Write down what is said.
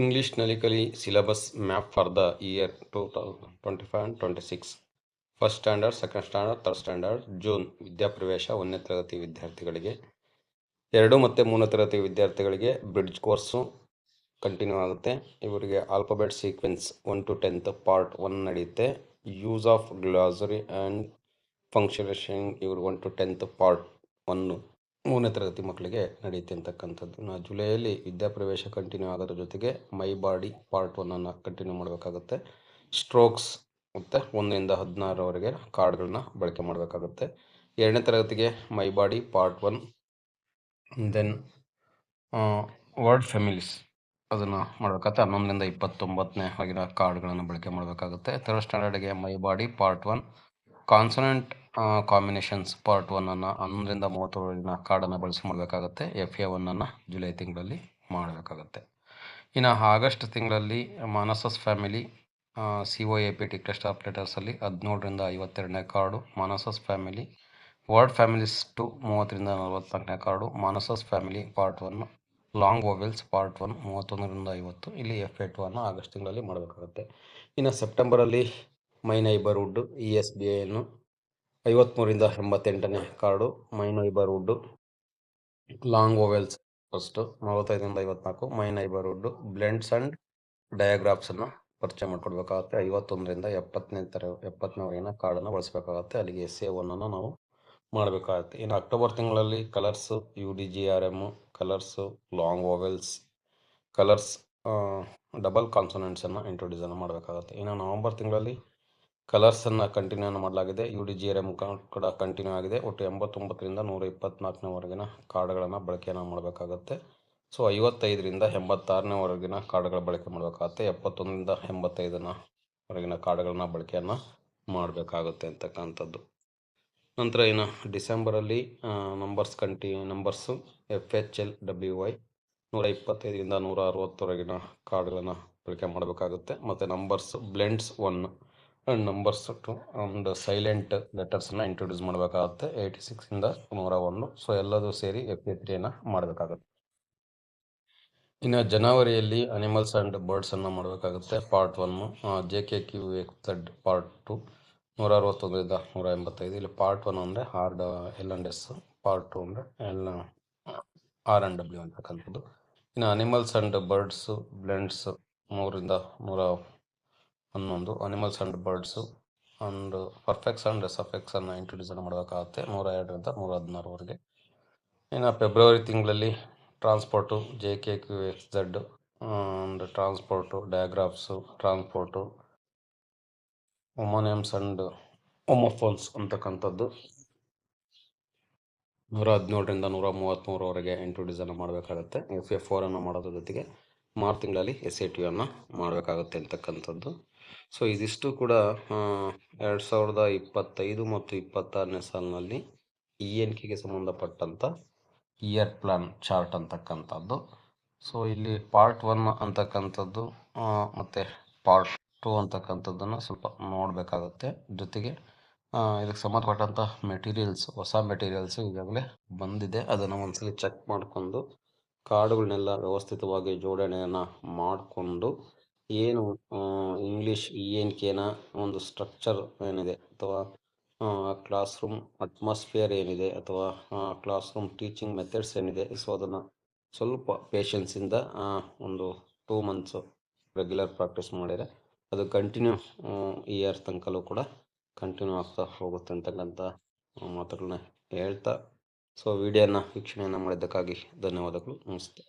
ಇಂಗ್ಲೀಷ್ನಲ್ಲಿ ಕಲಿ syllabus map for the year two twenty five and twenty six first standard, second standard, third standard, June Vidyapravesha ಒಂದನೇ ತರಗತಿ ವಿದ್ಯಾರ್ಥಿಗಳಿಗೆ. ಎರಡು ಮತ್ತು ಮೂರನೇ ತರಗತಿ ವಿದ್ಯಾರ್ಥಿಗಳಿಗೆ ಬ್ರಿಡ್ಜ್ ಕೋರ್ಸು ಕಂಟಿನ್ಯೂ ಆಗುತ್ತೆ. ಇವರಿಗೆ alphabet sequence one to tenth part one ನಡೆಯುತ್ತೆ. Use of glossary and punctuation ಇವ್ರಿಗೆ one to tenth part one ಮೂರನೇ ತರಗತಿ ಮಕ್ಕಳಿಗೆ ನಡೆಯುತ್ತೆ ಅಂತಕ್ಕಂಥದ್ದು. ನಾ ಜುಲೈಯಲ್ಲಿ ವಿದ್ಯಾಪ್ರವೇಶ ಕಂಟಿನ್ಯೂ ಆಗೋದ್ರ ಜೊತೆಗೆ ಮೈ ಬಾಡಿ ಪಾರ್ಟ್ ಒನ್ನನ್ನು ಕಂಟಿನ್ಯೂ ಮಾಡಬೇಕಾಗುತ್ತೆ. ಸ್ಟ್ರೋಕ್ಸ್ ಮತ್ತು ಒಂದರಿಂದ ಹದಿನಾರವರೆಗೆ ಕಾರ್ಡ್ಗಳನ್ನ ಬಳಕೆ ಮಾಡಬೇಕಾಗುತ್ತೆ. ಎರಡನೇ ತರಗತಿಗೆ my body part one then word families ಅದನ್ನು ಮಾಡಬೇಕಾಗುತ್ತೆ. ಹನ್ನೊಂದರಿಂದ ಇಪ್ಪತ್ತೊಂಬತ್ತನೇ ಆಗಿನ ಕಾರ್ಡ್ಗಳನ್ನು ಬಳಕೆ ಮಾಡಬೇಕಾಗುತ್ತೆ. Third ಸ್ಟ್ಯಾಂಡರ್ಡ್ಗೆ my body part one consonant combinations part ಒನ್ನನ್ನು ಹನ್ನೊಂದರಿಂದ ಮೂವತ್ತರವರೆಗಿನ ಕಾರ್ಡನ್ನು ಬಳಸಿ ಮಾಡಬೇಕಾಗುತ್ತೆ. ಎಫ್ ಎ ಒನ್ನನ್ನು ಜುಲೈ ತಿಂಗಳಲ್ಲಿ ಮಾಡಬೇಕಾಗುತ್ತೆ. ಇನ್ನು ಆಗಸ್ಟ್ ತಿಂಗಳಲ್ಲಿ Manasa's family C O A P T cluster ಆಪ್ರೇಟರ್ಸಲ್ಲಿ ಹದಿನೇಳರಿಂದ ಐವತ್ತೆರಡನೇ card Manasa's family word families two ಮೂವತ್ತರಿಂದ ನಲವತ್ನಾಲ್ಕನೇ card Manasa's family part one long vowels part one ಮೂವತ್ತೊಂದರಿಂದ ಐವತ್ತು. ಇಲ್ಲಿ ಎಫ್ ಎ ಟು ಅನ್ನು ಆಗಸ್ಟ್ ತಿಂಗಳಲ್ಲಿ ಮಾಡಬೇಕಾಗುತ್ತೆ. ಇನ್ನು ಸೆಪ್ಟೆಂಬರಲ್ಲಿ my neighbourhood E S B ಐಯನ್ನು ಐವತ್ತ್ಮೂರಿಂದ ಎಂಬತ್ತೆಂಟನೇ card, my neighbourhood, long vowels first, ನಲವತ್ತೈದರಿಂದ ಐವತ್ನಾಲ್ಕು, my neighbourhood, blends and ಡಯಾಗ್ರಾಫ್ಸನ್ನು ಪರಿಚಯ ಮಾಡ್ಕೊಡ್ಬೇಕಾಗತ್ತೆ. ಐವತ್ತೊಂದರಿಂದ ಎಪ್ಪತ್ತನೇ ತರ, ಎಪ್ಪತ್ತನೇವರೆಗಿನ ಕಾರ್ಡನ್ನು ಬಳಸಬೇಕಾಗುತ್ತೆ. ಅಲ್ಲಿಗೆ ಒನ್ನನ್ನು ನಾವು ಮಾಡಬೇಕಾಗುತ್ತೆ. ಇನ್ನು ಅಕ್ಟೋಬರ್ ತಿಂಗಳಲ್ಲಿ colours U D G R M colours, long vowels, colours double ಕಾನ್ಸೋನೆಂಟ್ಸನ್ನು ಇಂಟ್ರೊಡ್ಯೂಸನ್ನು ಮಾಡಬೇಕಾಗುತ್ತೆ. ಇನ್ನು ನವಂಬರ್ ತಿಂಗಳಲ್ಲಿ ಕಲರ್ಸನ್ನು ಕಂಟಿನ್ಯೂ ಮಾಡಲಾಗಿದೆ. ಯು ಡಿ ಜಿ ಎಂ ಕೂಡ ಕಂಟಿನ್ಯೂ ಆಗಿದೆ. ಒಟ್ಟು ಎಂಬತ್ತೊಂಬತ್ತರಿಂದ ನೂರ ಇಪ್ಪತ್ನಾಲ್ಕನೇವರೆಗಿನ ಕಾರ್ಡ್ಗಳನ್ನು ಬಳಕೆಯನ್ನು ಮಾಡಬೇಕಾಗುತ್ತೆ. ಸೊ, ಐವತ್ತೈದರಿಂದ ಎಂಬತ್ತಾರನೇವರೆಗಿನ ಕಾರ್ಡ್ಗಳ ಬಳಕೆ ಮಾಡಬೇಕಾಗುತ್ತೆ. ಎಪ್ಪತ್ತೊಂದರಿಂದ ಎಂಬತ್ತೈದನ ವರೆಗಿನ ಕಾರ್ಡ್ಗಳನ್ನ ಬಳಕೆಯನ್ನು ಮಾಡಬೇಕಾಗುತ್ತೆ ಅಂತಕ್ಕಂಥದ್ದು. ನಂತರ ಇನ್ನು ಡಿಸೆಂಬರಲ್ಲಿ ನಂಬರ್ಸ್ ಕಂಟಿ numbers F H L W Y ನೂರ ಇಪ್ಪತ್ತೈದರಿಂದ ನೂರ ಅರವತ್ತವರೆಗಿನ ಕಾರ್ಡ್ಗಳನ್ನು ಬಳಕೆ ಮಾಡಬೇಕಾಗುತ್ತೆ. ಮತ್ತು numbers blends one numbers two and silent ಲೆಟರ್ಸನ್ನು introduce ಮಾಡಬೇಕಾಗುತ್ತೆ. ಏಯ್ಟಿ ಸಿಕ್ಸಿಂದ ನೂರ ಒಂದು ಸೊ ಎಲ್ಲದೂ ಸೇರಿ ಎಫ್ ಎ ತ್ರೀನ ಮಾಡಬೇಕಾಗುತ್ತೆ. ಇನ್ನು ಜನವರಿಯಲ್ಲಿ ಅನಿಮಲ್ಸ್ ಆ್ಯಂಡ್ ಬರ್ಡ್ಸನ್ನು ಮಾಡಬೇಕಾಗುತ್ತೆ. Part one J K Q X Z part two ನೂರ ಅರವತ್ತೊಂದರಿಂದ ನೂರ ಎಂಬತ್ತೈದು ಇಲ್ಲಿ ಪಾರ್ಟ್ ಒನ್ ಅಂದರೆ R D L and S part two ಅಂದರೆ ಎಲ್ ಆರ್ ಆ್ಯಂಡ್ ಡಬ್ಲ್ಯೂ ಅಂತಕ್ಕಂಥದ್ದು ಇನ್ನು ಅನಿಮಲ್ಸ್ ಆ್ಯಂಡ್ ಬರ್ಡ್ಸು ಬ್ಲೆಂಡ್ಸ್ ಮೂರರಿಂದ ನೂರ ಹನ್ನೊಂದು animals and birds and prefix and ಸಫೆಕ್ಸನ್ನು ಇಂಟ್ರೊಡ್ಯೂಸನ್ನು ಮಾಡಬೇಕಾಗುತ್ತೆ. ನೂರ ಎರಡರಿಂದ ನೂರ ಹದಿನಾರುವರೆಗೆ. ಇನ್ನು ಫೆಬ್ರವರಿ ತಿಂಗಳಲ್ಲಿ transport J K Q X Z and transport digraphs transport homonyms and homophones ಅಂತಕ್ಕಂಥದ್ದು ನೂರ ಹದಿನೇಳರಿಂದ ನೂರ ಮೂವತ್ತ್ಮೂರವರೆಗೆ ಇಂಟ್ರೊಡ್ಯೂಸನ್ನು ಮಾಡಬೇಕಾಗುತ್ತೆ. ಎಫ್ ಎ ಫೋರನ್ನು ಮಾಡೋದ್ರ ಜೊತೆಗೆ ಮಾರ್ಚ್ ತಿಂಗಳಲ್ಲಿ ಎಸ್ ಎ ಟಿ ಅನ್ನು ಮಾಡಬೇಕಾಗುತ್ತೆ ಅಂತಕ್ಕಂಥದ್ದು. ಸೊ ಇದಿಷ್ಟು ಕೂಡ ಎರಡು ಸಾವಿರದ ಇಪ್ಪತ್ತೈದು ಮತ್ತು ಇಪ್ಪತ್ತಾರನೇ ಸಾಲಿನಲ್ಲಿ ಇ ಎನ್ ಕೆಗೆ ಸಂಬಂಧಪಟ್ಟಂಥ ಇಯರ್ ಪ್ಲಾನ್ ಚಾರ್ಟ್ ಅಂತಕ್ಕಂಥದ್ದು. ಸೊ ಇಲ್ಲಿ ಪಾರ್ಟ್ ಒನ್ ಅಂತಕ್ಕಂಥದ್ದು ಮತ್ತು ಪಾರ್ಟ್ ಟು ಅಂತಕ್ಕಂಥದ್ದನ್ನು ಸ್ವಲ್ಪ ನೋಡಬೇಕಾಗುತ್ತೆ. ಜೊತೆಗೆ ಇದಕ್ಕೆ ಸಂಬಂಧಪಟ್ಟಂಥ ಮೆಟೀರಿಯಲ್ಸ್ ಹೊಸ ಮೆಟೀರಿಯಲ್ಸು ಈಗಾಗಲೇ ಬಂದಿದೆ. ಅದನ್ನು ಒಂದ್ಸಲಿ ಚೆಕ್ ಮಾಡಿಕೊಂಡು, ಕಾರ್ಡುಗಳನ್ನೆಲ್ಲ ವ್ಯವಸ್ಥಿತವಾಗಿ ಜೋಡಣೆಯನ್ನು ಮಾಡಿಕೊಂಡು ಏನು ಇಂಗ್ಲೀಷ್ ಇ ಎನ್ ಕೆನ ಒಂದು ಸ್ಟ್ರಕ್ಚರ್ ಏನಿದೆ ಅಥವಾ ಕ್ಲಾಸ್ ರೂಮ್ ಅಟ್ಮಾಸ್ಫಿಯರ್ ಏನಿದೆ ಅಥವಾ ಕ್ಲಾಸ್ ರೂಮ್ ಟೀಚಿಂಗ್ ಮೆಥಡ್ಸ್ ಏನಿದೆ, ಸೊ ಅದನ್ನು ಸ್ವಲ್ಪ ಪೇಷನ್ಸಿಂದ ಒಂದು ಟೂ ಮಂತ್ಸು ರೆಗ್ಯುಲರ್ ಪ್ರಾಕ್ಟೀಸ್ ಮಾಡಿದರೆ ಅದು ಕಂಟಿನ್ಯೂ ಇಯರ್ ತನಕಲ್ಲೂ ಕೂಡ ಕಂಟಿನ್ಯೂ ಆಗ್ತಾ ಹೋಗುತ್ತೆ ಅಂತಕ್ಕಂಥ ಮಾತುಗಳನ್ನ ಹೇಳ್ತಾ, ಸೊ ವಿಡಿಯೋನ ವೀಕ್ಷಣೆಯನ್ನು ಮಾಡಿದ್ದಕ್ಕಾಗಿ ಧನ್ಯವಾದಗಳು. ನಮಸ್ತೆ.